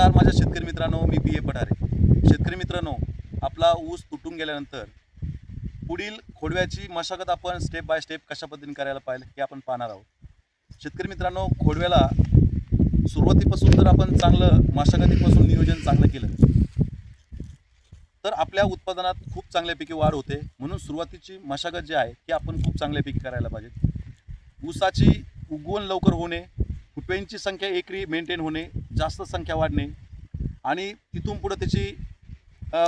नमस्कार माझ्या शेतकरी मित्रांनो मी बी ए पठारे. शेतकरी मित्रांनो आपला ऊस तुटून गेल्यानंतर पुढील खोडव्याची मशागत आपण स्टेप बाय स्टेप कशा पद्धतीने करायला पाहिजे हे आपण पाहणार आहोत. शेतकरी मित्रांनो खोडव्याला सुरुवातीपासून जर आपण चांगलं मशागतीपासून नियोजन चांगलं केलं तर आपल्या उत्पादनात खूप चांगल्यापैकी वाढ होते. म्हणून सुरुवातीची मशागत जी आहे ती आपण खूप चांगल्यापैकी करायला पाहिजे. ऊसाची उगवण लवकर होणे कुप्यांची संख्या एकरी मेंटेन होणे जास्त संख्या वाढणे आणि तिथून पुढं त्याची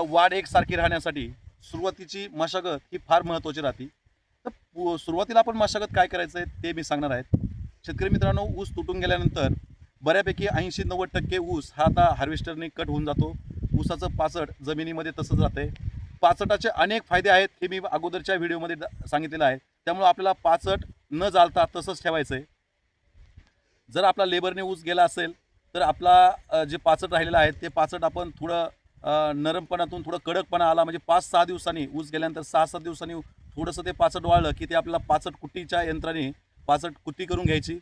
वाढ एकसारखी राहण्यासाठी सुरुवातीची मशागत ही फार महत्त्वाची राहते. तर सुरुवातीला आपण मशागत काय करायचं आहे ते मी सांगणार आहेत शेतकरी मित्रांनो ऊस तुटून गेल्यानंतर बऱ्यापैकी ऐंशी नव्वद टक्के ऊस हा आता हार्वेस्टरने कट होऊन जातो. ऊसाचं पाचट जमिनीमध्ये तसंच राहते पाचटाचे अनेक फायदे आहेत हे मी अगोदरच्या व्हिडिओमध्ये सांगितलेलं आहे. त्यामुळे आपल्याला पाचट न जालता तसंच ठेवायचं आहे जर आपला लेबरने ऊस गेला असेल तर आपला जे पाचट राहिलेलं आहे ते पाचट आपण थोडं नरमपणातून थोडं कडकपणा आला म्हणजे पाच सहा दिवसांनी ऊस गेल्यानंतर सहा सात दिवसांनी थोडंसं ते पाचट वाळलं की ते आपल्याला पाचट कुट्टीच्या यंत्राने पाचट कुट्टी करून घ्यायची.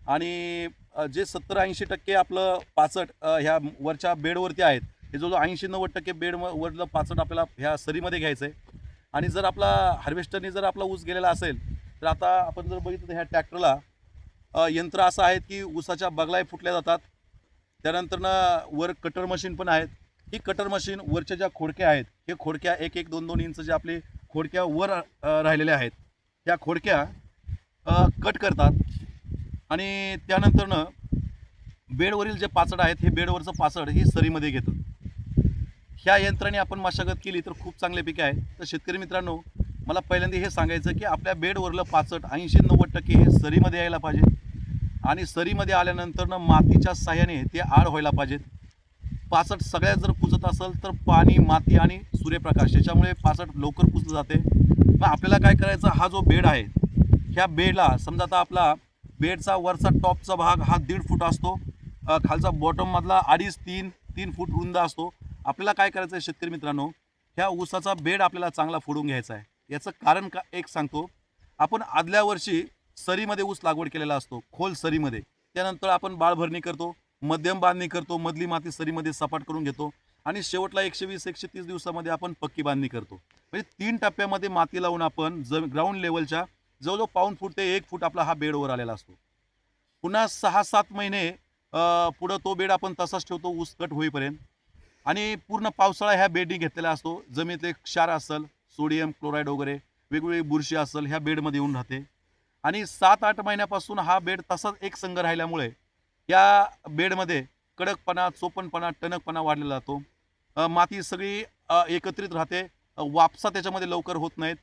आणि जे सत्तर ऐंशी टक्के आपलं पाचट ह्या वरच्या बेडवरती आहेत हे जवळजवळ ऐंशी नव्वद टक्के बेड वरलं पाचट आपल्याला ह्या सरीमध्ये घ्यायचं आहे आणि जर आपला हार्वेस्टरने जर आपला ऊस गेलेला असेल तर आता आपण जर बघितलं तर ह्या ट्रॅक्टरला यंत्र असं आहेत की ऊसाच्या बगलाय फुटल्या जातात. त्यानंतरनं वर कटर मशीन पण आहेत. ही कटर मशीन वरच्या ज्या खोडक्या आहेत हे खोडक्या एक एक दोन दोन इंच जे आपले खोडक्या वर राहिलेल्या आहेत. त्या खोडक्या कट करतात. आणि त्यानंतरनं बेडवरील जे पाचड आहेत हे बेडवरचं पाचड हे सरीमध्ये घेतं ह्या यंत्राने आपण मशागत केली तर खूप चांगल्यापैकी आहे. तर शेतकरी मित्रांनो मला पहिल्यांदा हे सांगायचं की आपल्या बेडवरलं पाचट ऐंशी नव्वद टक्के हे सरीमध्ये यायला पाहिजे. आणि सरीमध्ये आल्यानंतरनं मातीच्या साह्याने ते आड व्हायला पाहिजेत. पासट सगळ्यात जर कुजत असेल तर पाणी माती आणि सूर्यप्रकाश याच्यामुळे पासट लवकर कुजलं जाते. मग आपल्याला काय करायचं? हा जो बेड आहे ह्या बेडला समजा आता आपला बेडचा वरचा टॉपचा भाग हा दीड फूट असतो. खालचा बॉटममधला अडीच तीन तीन फूट रुंद असतो. आपल्याला काय करायचं आहे शेतकरी मित्रांनो? ह्या ऊसाचा बेड आपल्याला चांगला फोडून घ्यायचा आहे. याचं कारण का एक सांगतो. आपण आदल्या वर्षी सरीमध्ये ऊस लागवड केलेला असतो खोल सरीमध्ये. त्यानंतर आपण बाळभरणी करतो मध्यम बांधणी करतो मधली माती सरीमध्ये सपाट करून घेतो आणि शेवटला एकशे वीस एकशे तीस दिवसामध्ये आपण पक्की बांधणी करतो. म्हणजे तीन टप्प्यामध्ये माती लावून आपण ज ग्राउंड लेवलच्या जवळजवळ पाऊन फूट ते एक फूट आपला हा बेडवर आलेला असतो. पुन्हा सहा सात महिने पुढं तो बेड आपण तसाच ठेवतो ऊस कट होईपर्यंत. आणि पूर्ण पावसाळा ह्या बेडनी घेतलेला असतो जमिनीतले क्षार असेल सोडियम क्लोराईड वगैरे वेगवेगळी बुरशी असेल ह्या बेडमध्ये येऊन राहते. आणि सात आठ महिन्यापासून हा बेड तसाच एक संघ राहिल्यामुळे या बेडमध्ये कडकपणा चोपणपणा टणकपणा वाढलेला जातो. माती सगळी एकत्रित राहते. वापसा त्याच्यामध्ये लवकर होत नाहीत.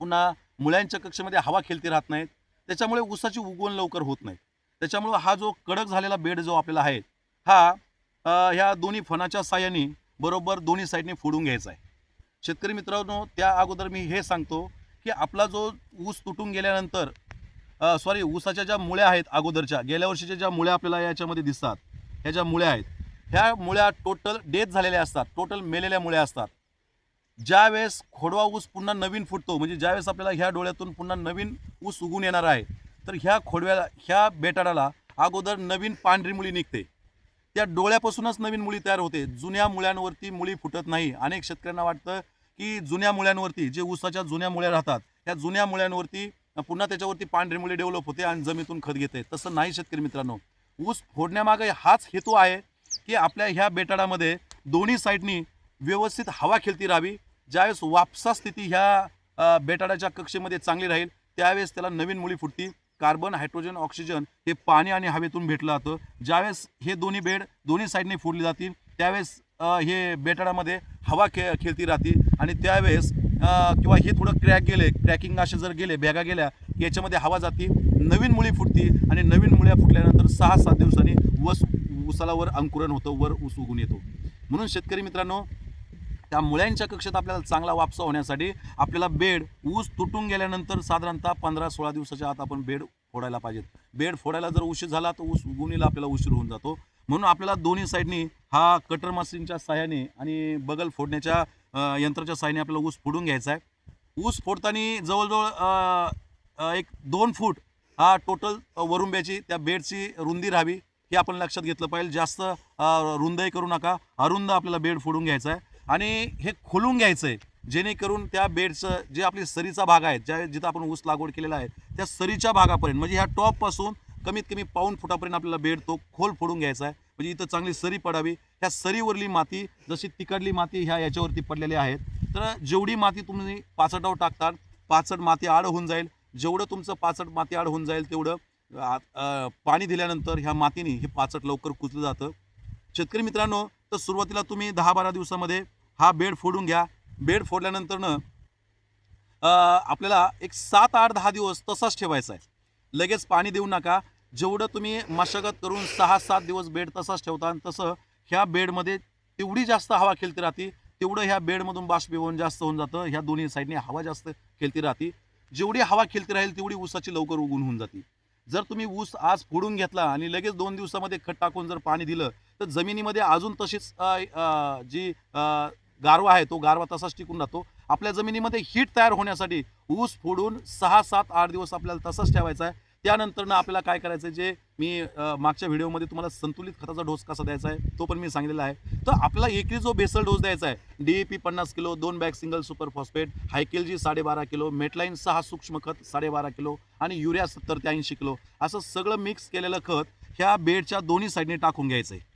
पुन्हा मुळ्यांच्या कक्षेमध्ये हवा खेळती राहत नाहीत. त्याच्यामुळे ऊसाची उगवण लवकर होत नाही त्याच्यामुळं हा जो कडक झालेला बेड जो आपल्याला आहे हा ह्या दोन्ही फणाच्या साह्याने बरोबर दोन्ही साईडने फोडून घ्यायचा आहे. शेतकरी मित्रांनो त्या अगोदर मी हे सांगतो की आपला जो ऊस तुटून गेल्यानंतर सॉरी ऊसाच्या ज्या मुळ्या आहेत अगोदरच्या गेल्या वर्षीच्या ज्या मुळ्या आपल्याला याच्यामध्ये दिसतात ह्या ज्या मुळ्या आहेत ह्या मुळ्या टोटल डेथ झालेल्या असतात टोटल मेलेल्या मुळ्या असतात. ज्यावेळेस खोडवा ऊस पुन्हा नवीन फुटतो म्हणजे ज्यावेळेस आपल्याला ह्या डोळ्यातून पुन्हा नवीन ऊस उगून येणार आहे तर ह्या खोडव्याला ह्या बेटाडाला अगोदर नवीन पांढरी मुळी निघते. त्या डोळ्यापासूनच नवीन मुळी तयार होते. जुन्या मुळ्यांवरती मुळी फुटत नाही. अनेक शेतकऱ्यांना वाटतं की जुन्या मुळ्यांवरती जे ऊसाच्या जुन्या मुळ्या राहतात त्या जुन्या मुळ्यांवरती पुन्हा त्याच्यावरती पांढरी मुळे डेव्हलप होते आणि जमीतून खत घेते तसं नाही शेतकरी मित्रांनो. ऊस फोडण्यामागे हाच हेतू आहे की आपल्या ह्या बेटाडामध्ये दोन्ही साईडनी व्यवस्थित हवा खेळती राहावी. ज्यावेळेस वापसा स्थिती ह्या बेटाडाच्या कक्षेमध्ये चांगली राहील त्यावेळेस त्याला नवीन मुळी फुटती कार्बन हायड्रोजन ऑक्सिजन हे पाणी आणि हवेतून भेटलं जातं. ज्यावेळेस हे दोन्ही बेड दोन्ही साईडने फोडली जातील त्यावेळेस हे बेटाडामध्ये हवा खे खेळती राहते. आणि त्यावेळेस किंवा हे थोडं क्रॅक गेले क्रॅकिंग असे जर गेले बॅगा गेल्या याच्यामध्ये हवा जाती नवीन मुळी फुटती आणि नवीन मुळ्या फुटल्यानंतर सहा सात दिवसांनी वस उसालावर अंकुरण होतं वर ऊस उगून येतो. म्हणून शेतकरी मित्रांनो त्या मुळ्यांच्या कक्षेत आपल्याला चांगला वापसा होण्यासाठी आपल्याला बेड ऊस तुटून गेल्यानंतर साधारणतः पंधरा सोळा दिवसाच्या आत आपण बेड फोडायला पाहिजेत. बेड फोडायला जर उशीर झाला तर ऊस उगवणीला आपल्याला उशीर होऊन जातो. म्हणून आपल्याला दोन्ही साईडनी हा कटर मशीनच्या साह्याने आणि बगल फोडण्याच्या यंत्राच्या साह्याने आपल्याला ऊस फोडून घ्यायचा आहे. ऊस फोडताना जवळजवळ एक दोन फूट हा टोटल वरुंब्याची त्या बेडची रुंदी राहावी हे आपण लक्षात घेतलं पाहिजे. जास्त रुंदही करू नका. अरुंद आपल्याला बेड फोडून घ्यायचा आहे. आणि हे खोलून घ्यायचं आहे जेणेकरून त्या बेडचं जे आपली सरीचा भाग आहे ज्या जिथं आपण ऊस लागवड केलेला आहे त्या सरीच्या भागापर्यंत म्हणजे ह्या टॉपपासून कमीत कमी पाऊन फुटापर्यंत आपल्याला बेड तो खोल फोडून घ्यायचा आहे. म्हणजे इथं चांगली सरी पडावी. ह्या सरीवरली माती जशी तिकडली माती ह्या याच्यावरती पडलेल्या आहेत. तर जेवढी माती तुम्ही पाचटावर टाकतात पाचट माती आड होऊन जाईल. जेवढं तुमचं पाचट माती आड होऊन जाईल तेवढं पाणी दिल्यानंतर ह्या मातीने हे पाचट लवकर कुचलं जातं. शेतकरी मित्रांनो तर सुरुवातीला तुम्ही दहा बारा दिवसामध्ये हा बेड फोडून घ्या. बेड फोडल्यानंतरनं अ, आपल्याला एक सात आठ दहा दिवस तसाच ठेवायचा आहे. लगेच पाणी देऊ नका. जेवढं तुम्ही मशागत करून सहा सात दिवस बेड तसाच ठेवता तसं ह्या बेडमध्ये तेवढी जास्त हवा खेळती राहते तेवढं ह्या बेडमधून बाष्पीभवन जास्त होऊन जातं ह्या दोन्ही साईडने हवा जास्त खेळती राहते. जेवढी हवा खेळती राहील तेवढी ऊसाची लवकर उगून होऊन जाते. जर तुम्ही ऊस आज फोडून घेतला आणि लगेच दोन दिवसामध्ये खत टाकून जर पाणी दिलं तर जमिनीमध्ये अजून तशीच जी गारवा आहे तो गारवा तसाच टिकून राहतो. आपल्या जमिनीमध्ये हीट तयार होण्यासाठी ऊस फोडून सहा सात आठ दिवस आपल्याला तसाच ठेवायचा आहे. त्यानंतरनं आपल्याला काय करायचं आहे जे मी मागच्या व्हिडिओमध्ये तुम्हाला संतुलित खताचा डोस कसा द्यायचा आहे तो पण मी सांगितलेला आहे. तर आपला एकरी जो बेसल डोस द्यायचा आहे डी ए पी पन्नास किलो दोन बॅग सिंगल सुपर फॉस्फेट हायकेलजी साडेबारा किलो मेटलाईन सहा सूक्ष्म खत साडेबारा किलो आणि युरिया सत्तर ते ऐंशी किलो असं सगळं मिक्स केलेलं खत ह्या बेडच्या दोन्ही साईडने टाकून घ्यायचं आहे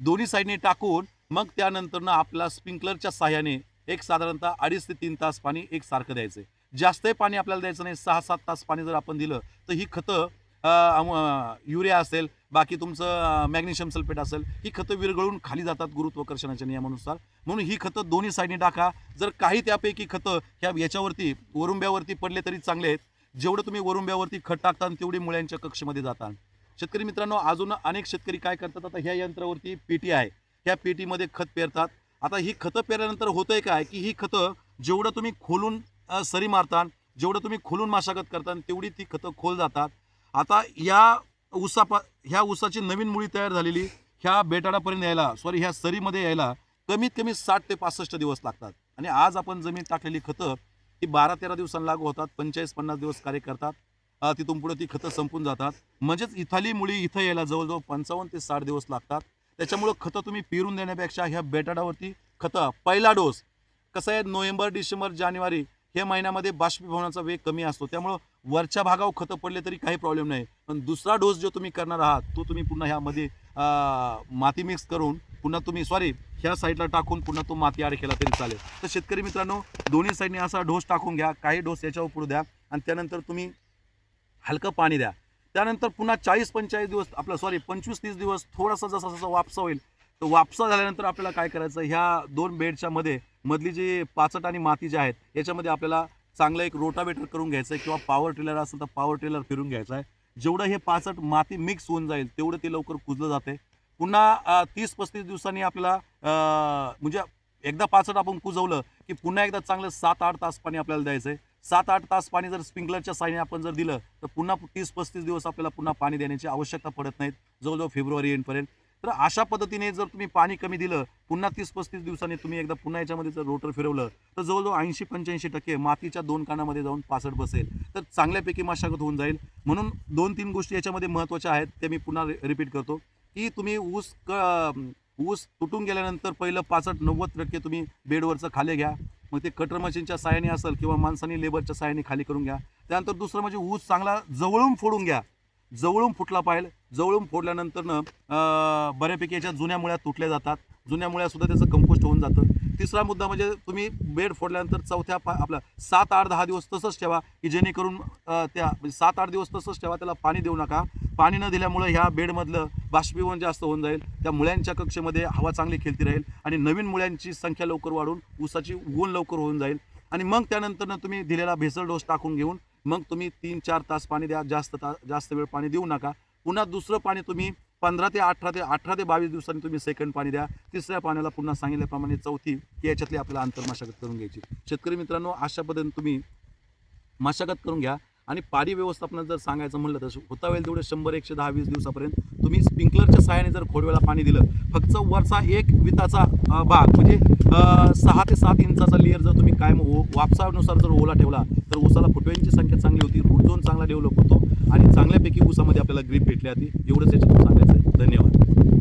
दोन्ही साईडने टाकून मग त्यानंतरनं आपल्या स्प्रिंकलरच्या साह्याने एक साधारणतः अडीच ते तीन तास पाणी एकसारखं द्यायचं आहे जास्तही पाणी आपल्याला द्यायचं नाही सहा सात तास पाणी जर आपण दिलं तर ही खतं युरिया असेल बाकी तुमचं मॅग्नेशियम सल्फेट असेल ही खतं विरघळून खाली जातात गुरुत्वाकर्षणाच्या नियमानुसार. म्हणून ही खतं दोन्ही साईडने टाका. जर काही त्यापैकी खतं ह्या याच्यावरती वरुंब्यावरती पडले तरी चांगले आहेत. जेवढं तुम्ही वरुंब्यावरती खत टाकता तेवढी मुळ्यांच्या कक्षमध्ये जातात शेतकरी मित्रांनो अजून अनेक शेतकरी काय करतात आता ह्या यंत्रावरती पेटी आहे. ह्या पेटीमध्ये खत पेरतात. आता ही खतं पेरल्यानंतर होतंय काय की ही खतं जेवढं तुम्ही खोलून सरी मारता जेवढं तुम्ही खोलून मशागत करता तेवढी ती खतं खोल जातात. आता या ऊसापा ह्या ऊसाची नवीन मुळी तयार झालेली ह्या बेटाडापर्यंत यायला सॉरी ह्या सरीमध्ये यायला कमीत कमी साठ ते पासष्ट दिवस लागतात. आणि आज आपण जमीन टाकलेली खतं ही बारा तेरा दिवसांना लागू होतात पंचेचाळीस पन्नास दिवस कार्य करतात. तिथून पुढे ती खतं संपून जातात. म्हणजेच इथाली मुळी इथं यायला जवळजवळ पंचावन्न ते साठ दिवस लागतात. त्याच्यामुळं खतं तुम्ही पेरून देण्यापेक्षा ह्या बेटाडावरती खतं पहिला डोस. कसं आहे नोव्हेंबर डिसेंबर जानेवारी हे महिन्यामध्ये बाष्पीभवनाचा वेग कमी असतो. त्यामुळं वरच्या भागावर खतं पडले तरी काही प्रॉब्लेम नाही. पण दुसरा डोस जो तुम्ही करणार आहात तो तुम्ही पुन्हा ह्यामध्ये माती मिक्स करून पुन्हा तुम्ही सॉरी ह्या साईडला टाकून पुन्हा तो माती आड केला तरी चालेल. तर शेतकरी मित्रांनो दोन्ही साईडने असा डोस टाकून घ्या. काही डोस याच्यावर पुढे द्या. आणि त्यानंतर तुम्ही हलकं पाणी द्या. त्यानंतर पुन्हा चाळीस पंचेचाळीस दिवस आपलं सॉरी पंचवीस तीस दिवस थोडासा जसा जसा वापसा होईल तर वापसा झाल्यानंतर आपल्याला काय करायचं ह्या दोन बेडच्या मध्ये मधली जी पाचट आणि माती जी आहेत याच्यामध्ये आपल्याला चांगलं एक रोटावेटर करून घ्यायचं आहे किंवा पॉवर टिलर असेल तर पॉवर टिलर फिरून घ्यायचं आहे जेवढं हे पाचट माती मिक्स होऊन जाईल तेवढं ते लवकर कुजलं जाते. पुन्हा तीस पस्तीस दिवसांनी आपल्याला म्हणजे एकदा पाचट आपण कुजवलं की पुन्हा एकदा चांगलं सात आठ तास पाणी आपल्याला द्यायचं आहे सात आठ तास पाणी जर स्प्रिंकलरच्या साह्याने आपण जर दिलं तर पुन्हा तीस पस्तीस दिवस आपल्याला पुन्हा पाणी देण्याची आवश्यकता पडत नाहीत जवळजवळ फेब्रुवारी एंडपर्यंत तर अशा पद्धतीने जर तुम्ही पाणी कमी दिलं पुन्हा तीस पस्तीस दिवसांनी तुम्ही एकदा पुन्हा याच्यामध्ये जर रोटर फिरवलं तर जवळजवळ ऐंशी पंच्याऐंशी टक्के मातीच्या दोन कानामध्ये जाऊन पासट बसेल. तर चांगल्यापैकी मशागत होऊन जाईल. म्हणून दोन तीन गोष्टी याच्यामध्ये महत्त्वाच्या आहेत त्या मी पुन्हा रिपीट करतो की तुम्ही ऊस क ऊस तुटून गेल्यानंतर पहिलं पासष्ट नव्वद टक्के तुम्ही बेडवरचं खाली घ्या. मग ते कटर मशीनच्या साहाय्याने असेल किंवा माणसाने लेबरच्या साहाय्याने खाली करून घ्या. त्यानंतर दुसरं म्हणजे ऊस चांगला जवळून फोडून घ्या. जवळून फुटला पाहिजे. जवळून फोडल्यानंतरनं बऱ्यापैकी याच्या जुन्या मुळ्या तुटल्या जातात. जुन्या मुळ्यासुद्धा त्याचं कंपोस्ट होऊन जातं. तिसरा मुद्दा म्हणजे तुम्ही बेड फोडल्यानंतर चौथ्या पा आपला सात आठ दहा दिवस तसंच ठेवा की जेणेकरून त्या म्हणजे सात आठ दिवस तसंच ठेवा त्याला पाणी देऊ नका. पाणी न दिल्यामुळे ह्या बेडमधलं बाष्पीभवन जास्त होऊन जाईल. त्या मुळ्यांच्या कक्षेमध्ये हवा चांगली खेळती राहील आणि नवीन मुळ्यांची संख्या लवकर वाढून ऊसाची उगवण लवकर होऊन जाईल. आणि मग त्यानंतरनं तुम्ही दिलेला भेसळ डोस टाकून घेऊन मग तुम्ही तीन चार तास पाणी द्या. जास्त ता जास्त वेळ पाणी देऊ नका. पुन्हा दुसरं पाणी तुम्ही पंधरा ते अठरा ते अठरा ते बावीस दिवसांनी तुम्ही सेकंड पाणी द्या. तिसऱ्या पाण्याला पुन्हा सांगितल्याप्रमाणे चौथी की याच्यातली आपल्याला अंतर्मशागत करून घ्यायची. शेतकरी मित्रांनो अशा पद्धतीने तुम्ही मशागत करून घ्या. आणि पाणी व्यवस्थापनात जर सांगायचं म्हणलं तर होता वेळ तेवढे शंभर एकशे दहा वीस दिवसापर्यंत तुम्ही स्प्रिंकलरच्या सहाय्याने जर खोडव्याला पाणी दिलं फक्त वरचा एक विताचा भाग म्हणजे सहा ते सात इंचाचा लेअर जर तुम्ही कायम ओ वापसानुसार जर ओला ठेवला तर ऊसाला फुटव्यांची संख्या चांगली होती रूट झोन चांगला डेव्हलप होतो. आणि चांगल्यापैकी ऊसामध्ये आपल्याला ग्रीप भेटली आधी एवढंच याच्यातून सांगायचं धन्यवाद.